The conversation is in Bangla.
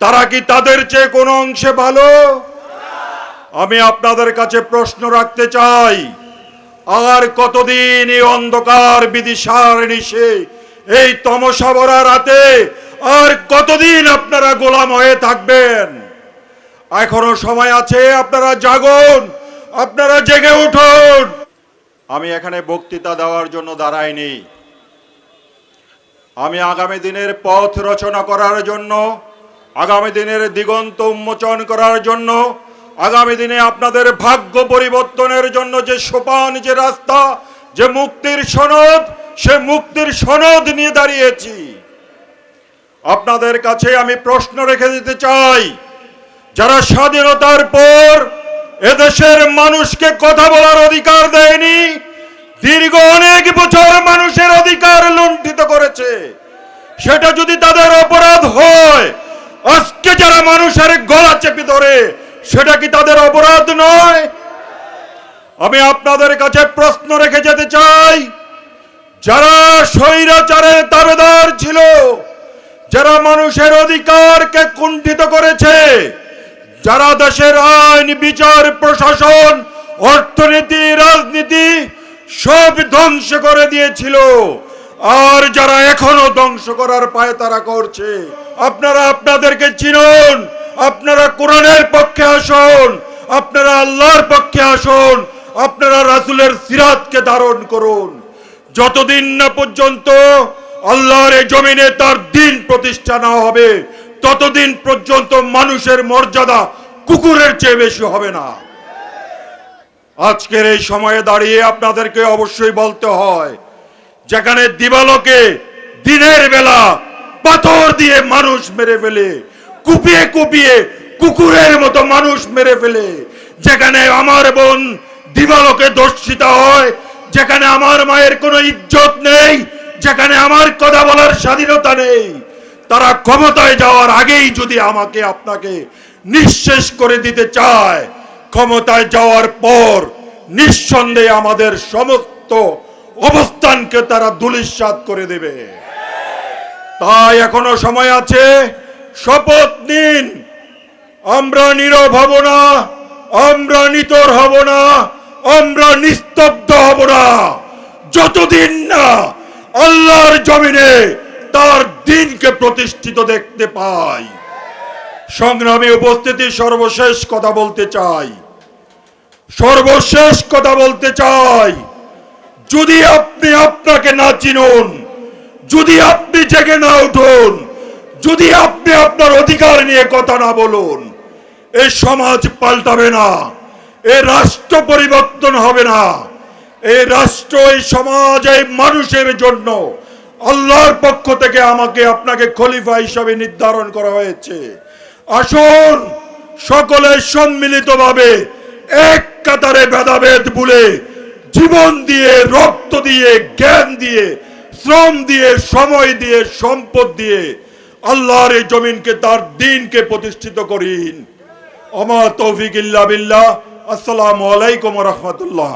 তারা কি তাদের চেয়ে কোনো অংশে ভালো? আমি আপনাদের কাছে প্রশ্ন রাখতে চাই, আর কতদিন এই অন্ধকার বিদিশার নিশে, এই তমসা ভরা রাতে, আর কতদিন আপনারা গোলাম হয়ে থাকবেন? এখনও সময় আছে, আপনারা জাগুন, আপনারা জেগে উঠুন। আমি এখানে বক্তৃতা দেওয়ার জন্য দাঁড়াইনি। আমি আগামী দিনের পথ রচনা করার জন্য আগামী দিনের দিগন্ত উন্মোচন করার জন্য, আগামী দিনে আপনাদের ভাগ্য পরিবর্তনের জন্য যে সোপান, যে রাস্তা, যে মুক্তির সনদ, সে মুক্তির সনদ নিয়ে দাঁড়িয়েছি। আপনাদের কাছে আমি প্রশ্ন রেখে দিতে চাই, যারা স্বাধীনতার পর এদেশের মানুষকে কথা বলার অধিকার দেয়নি, দীর্ঘ অনেক বছর মানুষের অধিকার লুণ্ঠিত করেছে। সেটা যদি তাদের অপরাধ হয় আজকে যারা মানুষের গলা চেপে ধরে, সেটা কি তাদের অপরাধ নয়? আমি আপনাদের কাছে প্রশ্ন রেখে যেতে চাই। যারা স্বৈরাচারের দাবেদার ছিল, যারা মানুষের অধিকারকে কুণ্ঠিত করেছে, যারা দেশের আইন, বিচার, প্রশাসন, অর্থনীতি, রাজনীতি সব ধ্বংস করে দিয়েছিল, আর যারা এখনও ধ্বংস করার পায় তারা করছে। আপনারা আপনাদেরকে চিনুন, আপনারা কোরআনের পক্ষে আসুন, আপনারা আল্লাহর পক্ষে আসুন, আপনারা রাসূলের সিরাতকে ধারণ করুন। যতদিন না পর্যন্ত আল্লাহর এই জমিনে তার দিন প্রতিষ্ঠা না হবে, ততদিন পর্যন্ত মানুষের মর্যাদা কুকুরের চেয়ে বেশি হবে না। আজকের এই সময়ে দাঁড়িয়ে আপনাদেরকে অবশ্যই বলতে হয়, যেখানে দিবালোকে দিনের বেলা পাথর দিয়ে মানুষ মেরে ফেলে। কুপিয়ে কুপিয়ে কুকুরের মতো মানুষ মেরে ফেলে। যেখানে আমার বোন দিবালোকে দর্শিতা হয়, যেখানে আমার মায়ের কোনো ইজ্জত নেই, যেখানে আমার কথা বলার স্বাধীনতা নেই, তারা ক্ষমতায় যাওয়ার আগেই যদি আমাকে আপনাকে নিঃশেষ করে দিতে চায়, ক্ষমতায় যাওয়ার পর নিঃসন্দেহে আমাদের সমস্ত অবস্থানকে তারা দুলিশ্বাত করে দেবে। তাই এখনও সময় আছে। শপথ নিন। আমরা নীরব হব না, আমরা নিতর হব না, আমরা নিস্তব্ধ হব না। যতদিন না আল্লাহর জমিনে তার দিনকে প্রতিষ্ঠিত দেখতে পাই। সংগ্রামী উপস্থিতি সর্বশেষ কথা বলতে চাই। সর্বশেষ কথা বলতে চাই। যদি আপনি আপনাকে না চিনুন যদি আপনি জেগে না উঠুন, যদি আপনি আপনার অধিকার নিয়ে কথা না বলুন, এ সমাজ পাল্টাবে না, এ রাষ্ট্র পরিবর্তন হবে না এই রাষ্ট্র এই সমাজ এই মানুষের জন্য আল্লাহর পক্ষ থেকে আমাকে আপনাকে খলিফা হিসাবে নির্ধারণ করা হয়েছে। আসুন, সকলে সম্মিলিতভাবে এক কাতারে ভেদাভেদ ভুলে জীবন দিয়ে, রক্ত দিয়ে, জ্ঞান দিয়ে শ্রম দিয়ে, সময় দিয়ে, সম্পদ দিয়ে আল্লাহর এই জমিনকে, তার দিনকে প্রতিষ্ঠিত করিন। আমার তৌফিক ইল্লা বিল্লাহ। আসসালামু আলাইকুম রহমতুল্লাহ।